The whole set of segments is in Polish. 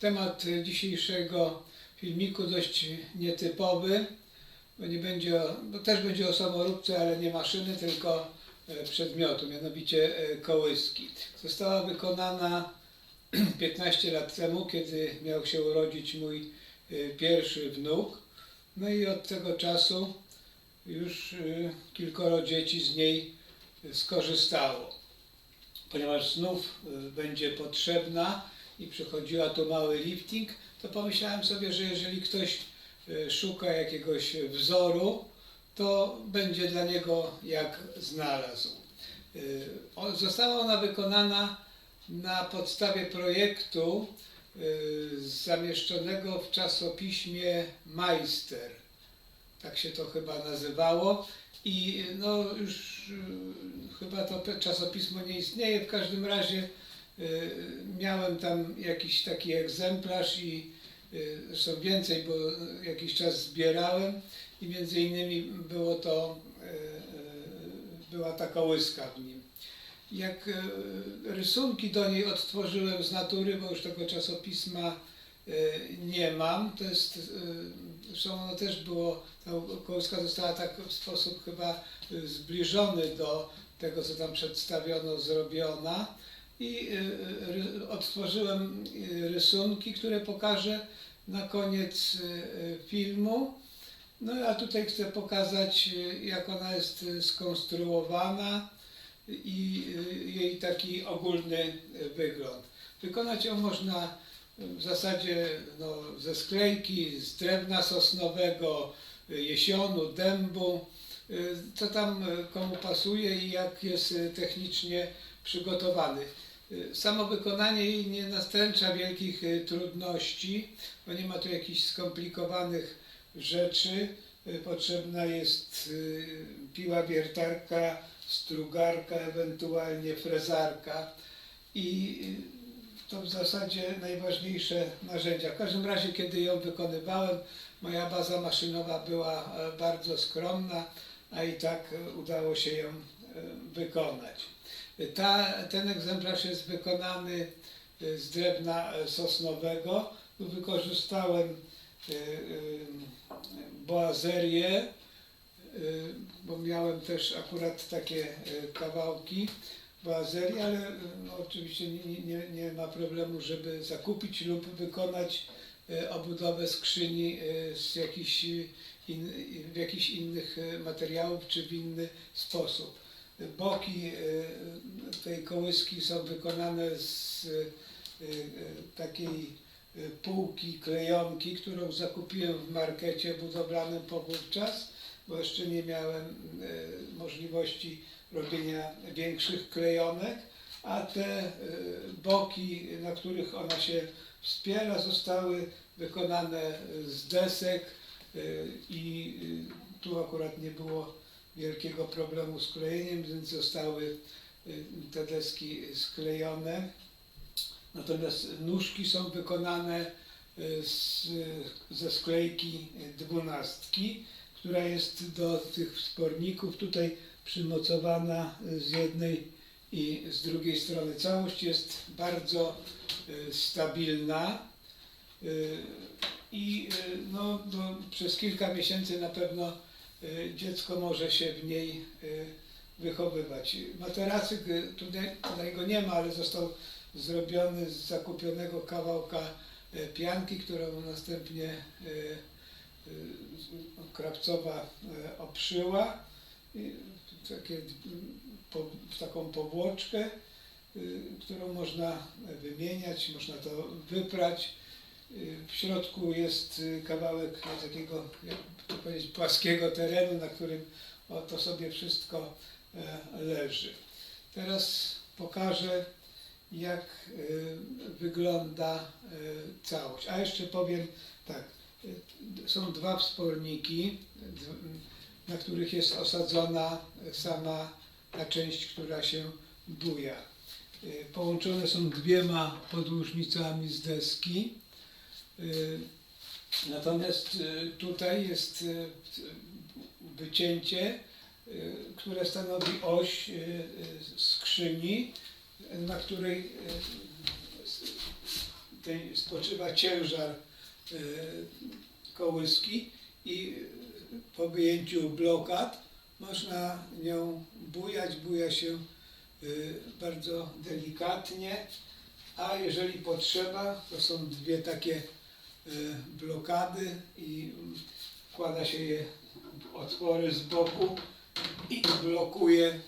Temat dzisiejszego filmiku dość nietypowy, bo nie będzie, bo też będzie o samoróbce, ale nie maszyny, tylko e, przedmiotu, mianowicie e, kołyski. Została wykonana 15 lat temu, kiedy miał się urodzić mój e, pierwszy wnuk. No i od tego czasu już kilkoro dzieci z niej skorzystało. Ponieważ znów będzie potrzebna i przychodziła tu mały lifting, to pomyślałem sobie, że jeżeli ktoś e, szuka jakiegoś wzoru, to będzie dla niego jak znalazł. E, Została ona wykonana na podstawie projektu e, zamieszczonego w czasopiśmie Meister. Tak się to chyba nazywało. I no już chyba to czasopismo nie istnieje. W każdym razie miałem tam jakiś taki egzemplarz i y, zresztą więcej, bo jakiś czas zbierałem i między innymi było to, y, y, była ta kołyska w nim. Jak y, rysunki do niej odtworzyłem z natury, bo już tego czasopisma y, nie mam, to jest, y, zresztą ono też było, ta kołyska została tak w sposób chyba y, zbliżony do tego, co tam przedstawiono, zrobiona i y, y, odtworzyłem y, rysunki, które pokażę na koniec filmu. No a tutaj chcę pokazać, jak ona jest skonstruowana i jej taki ogólny wygląd. Wykonać ją można w zasadzie no, ze sklejki, z drewna sosnowego, jesionu, dębu, co tam komu pasuje i jak jest technicznie przygotowany. Y, Samo wykonanie jej nie nastręcza wielkich y, trudności, bo nie ma tu jakichś skomplikowanych rzeczy. Y, Potrzebna jest piła wiertarka, strugarka, ewentualnie frezarka i to w zasadzie najważniejsze narzędzia. W każdym razie, kiedy ją wykonywałem, moja baza maszynowa była e, bardzo skromna, a i tak udało się ją e, wykonać. Ta, ten egzemplarz jest wykonany e, z drewna e, sosnowego. Wykorzystałem e, e, boazerię, y, bo miałem też akurat takie y, kawałki boazerii, ale y, no, oczywiście nie, nie- nie, ma problemu, żeby zakupić lub wykonać y, obudowę skrzyni y, z jakichś, y, in, w jakichś innych y, materiałów czy w inny sposób. Boki y, tej kołyski są wykonane z y, y, takiej półki klejonki, którą zakupiłem w markecie budowlanym powówczas, bo jeszcze nie miałem możliwości robienia większych klejonek, a te boki, na których ona się wspiera, zostały wykonane z desek i tu akurat nie było wielkiego problemu z klejeniem, więc zostały y, te deski sklejone. Natomiast nóżki są wykonane y, z, ze sklejki dwunastki, która jest do tych wsporników tutaj przymocowana z jednej i z drugiej strony. Całość jest bardzo y, stabilna i no, no, przez kilka miesięcy na pewno dziecko może się w niej y, wychowywać. Materacyk y, tutaj, go nie ma, ale został zrobiony z zakupionego kawałka pianki, którą następnie krawcowa obszyła. Po, w taką powłoczkę, y, którą można wymieniać, można to wyprać. W środku jest y, kawałek takiego, jak to powiedzieć, płaskiego terenu, na którym o, to sobie wszystko e, leży. Teraz pokażę, jak y, wygląda y, całość. A jeszcze powiem tak, y, są dwa wsporniki, na których jest osadzona sama ta część, która się buja. Połączone są dwiema podłużnicami z deski. Y, Natomiast y, tutaj jest y, wycięcie, które stanowi oś skrzyni, na której spoczywa ciężar kołyski i po wyjęciu blokad można nią bujać, buja się bardzo delikatnie, a jeżeli potrzeba, to są dwie takie blokady i wkłada się je otwory z boku i blokuje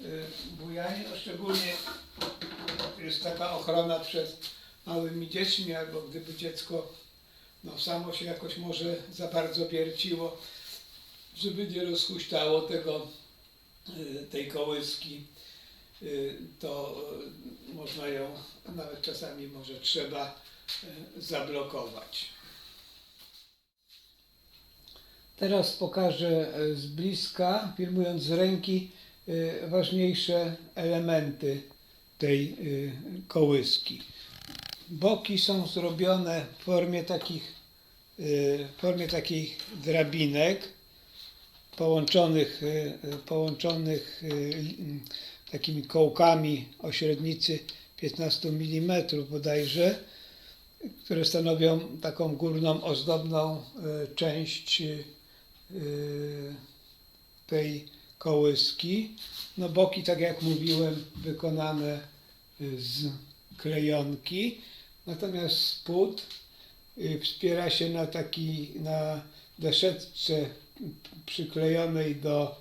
y, bujanie, no szczególnie jest taka ochrona przed małymi dziećmi, albo gdyby dziecko no, samo się jakoś może za bardzo wierciło, żeby nie rozhuśtało tego, y, tej kołyski, y, to y, można ją, nawet czasami może trzeba y, zablokować. Teraz pokażę e, z bliska, filmując z ręki, e, ważniejsze elementy tej e, kołyski. Boki są zrobione w formie takich, e, w formie takich drabinek połączonych, e, e, połączonych e, takimi kołkami o średnicy 15 mm bodajże, które stanowią taką górną ozdobną e, część e, tej kołyski. No boki, tak jak mówiłem, wykonane y, z klejonki, natomiast spód wspiera się na taki, na deszetce przyklejonej do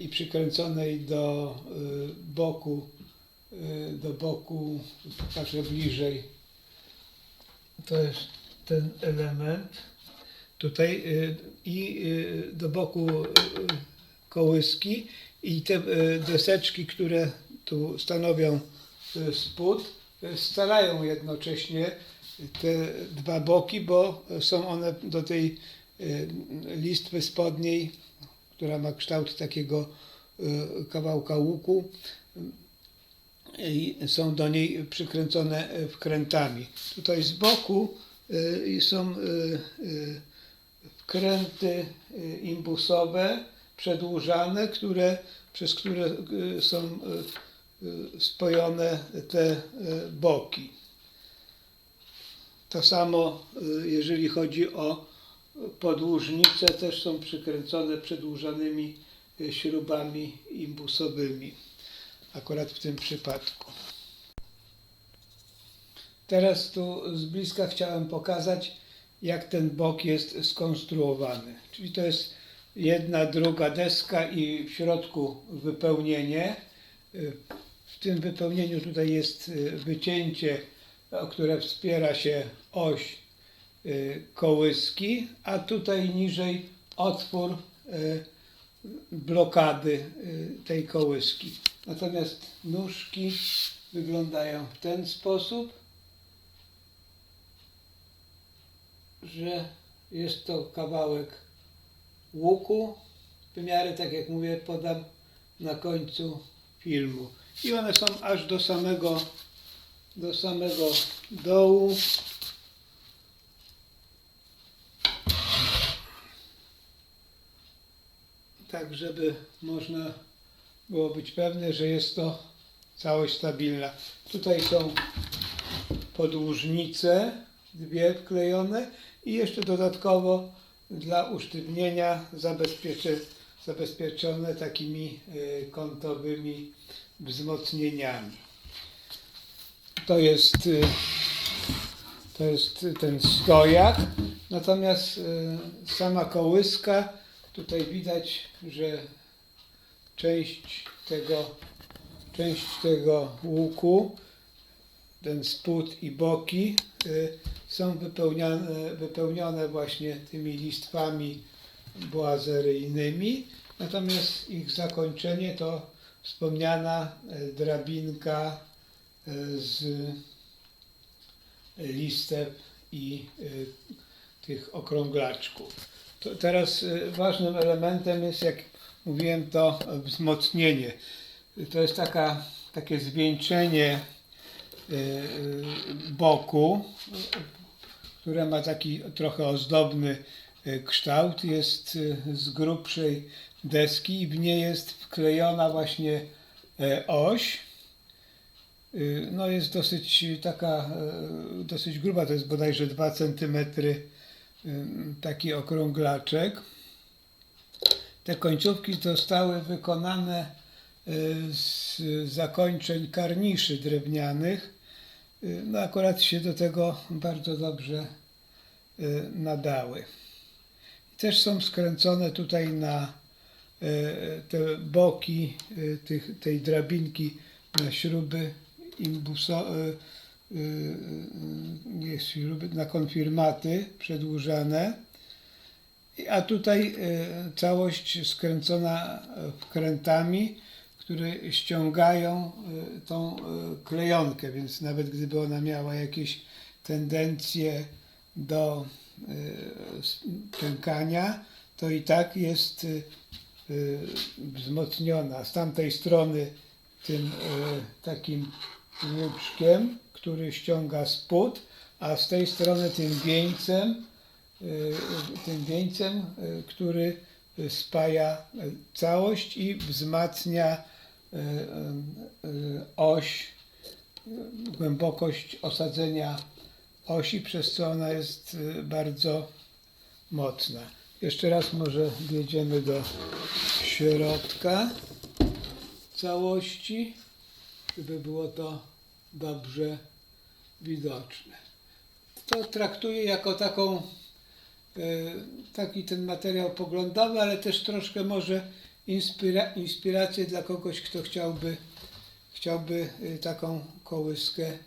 i przykręconej do boku, do boku, pokażę bliżej. To jest ten element tutaj y, i y, do boku y, kołyski i te deseczki, które tu stanowią spód, scalają jednocześnie te dwa boki, bo są one do tej listwy spodniej, która ma kształt takiego kawałka łuku i są do niej przykręcone y, wkrętami. Tutaj z boku y, są y, wkręty imbusowe przedłużane, które, przez które są spojone te boki. To samo jeżeli chodzi o podłużnice, też są przykręcone przedłużanymi śrubami imbusowymi, akurat w tym przypadku. Teraz tu z bliska chciałem pokazać, jak ten bok jest skonstruowany. Czyli to jest jedna, druga deska i w środku wypełnienie. W tym wypełnieniu tutaj jest y, wycięcie, o które wspiera się oś y, kołyski, a tutaj niżej otwór y, blokady tej kołyski. Natomiast nóżki wyglądają w ten sposób. że jest to kawałek łuku. Wymiary, tak jak mówię, podam na końcu filmu. I one są aż do samego, do samego dołu. Tak, żeby można było być pewne, że jest to całość stabilna. Tutaj są podłużnice, dwie wklejone i jeszcze dodatkowo dla usztywnienia zabezpieczone takimi y, kątowymi wzmocnieniami. To jest, y, to jest ten stojak, natomiast y, sama kołyska, tutaj widać, że część tego, część tego łuku ten spód i boki y, są wypełniane, wypełnione właśnie tymi listwami boazeryjnymi, natomiast ich zakończenie to wspomniana y, drabinka y, z listew i tych okrąglaczków. To teraz ważnym elementem jest, jak mówiłem, to wzmocnienie. To jest taka, takie zwieńczenie y, y, boku, które ma taki trochę ozdobny y, kształt. Jest z grubszej deski i w niej jest wklejona właśnie e, oś. No jest dosyć taka, dosyć gruba, to jest bodajże 2 cm taki okrąglaczek. Te końcówki zostały wykonane y, z zakończeń karniszy drewnianych. Y, No akurat się do tego bardzo dobrze y, nadały. Też są skręcone tutaj na te boki tych, tej drabinki na śruby imbuso, śruby na konfirmaty przedłużane. A tutaj y, całość skręcona y, wkrętami, które ściągają y, tą klejonkę, więc nawet gdyby ona miała jakieś tendencje do pękania, to i tak jest wzmocniona. Z tamtej strony tym takim łuczkiem, który ściąga spód, a z tej strony tym wieńcem, tym wieńcem, y, który spaja y, całość i wzmacnia y, y, y, oś, y, głębokość osadzenia osi, przez co ona jest y, bardzo mocna. Jeszcze raz może wjedziemy do środka całości, żeby było to dobrze widoczne. To traktuję jako taką, taki ten materiał poglądowy, ale też troszkę może inspira, inspirację dla kogoś, kto chciałby, chciałby e, taką kołyskę e,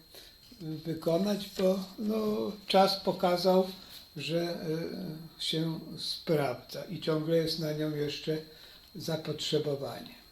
wykonać, bo no, czas pokazał, że e, się sprawdza i ciągle jest na nią jeszcze zapotrzebowanie.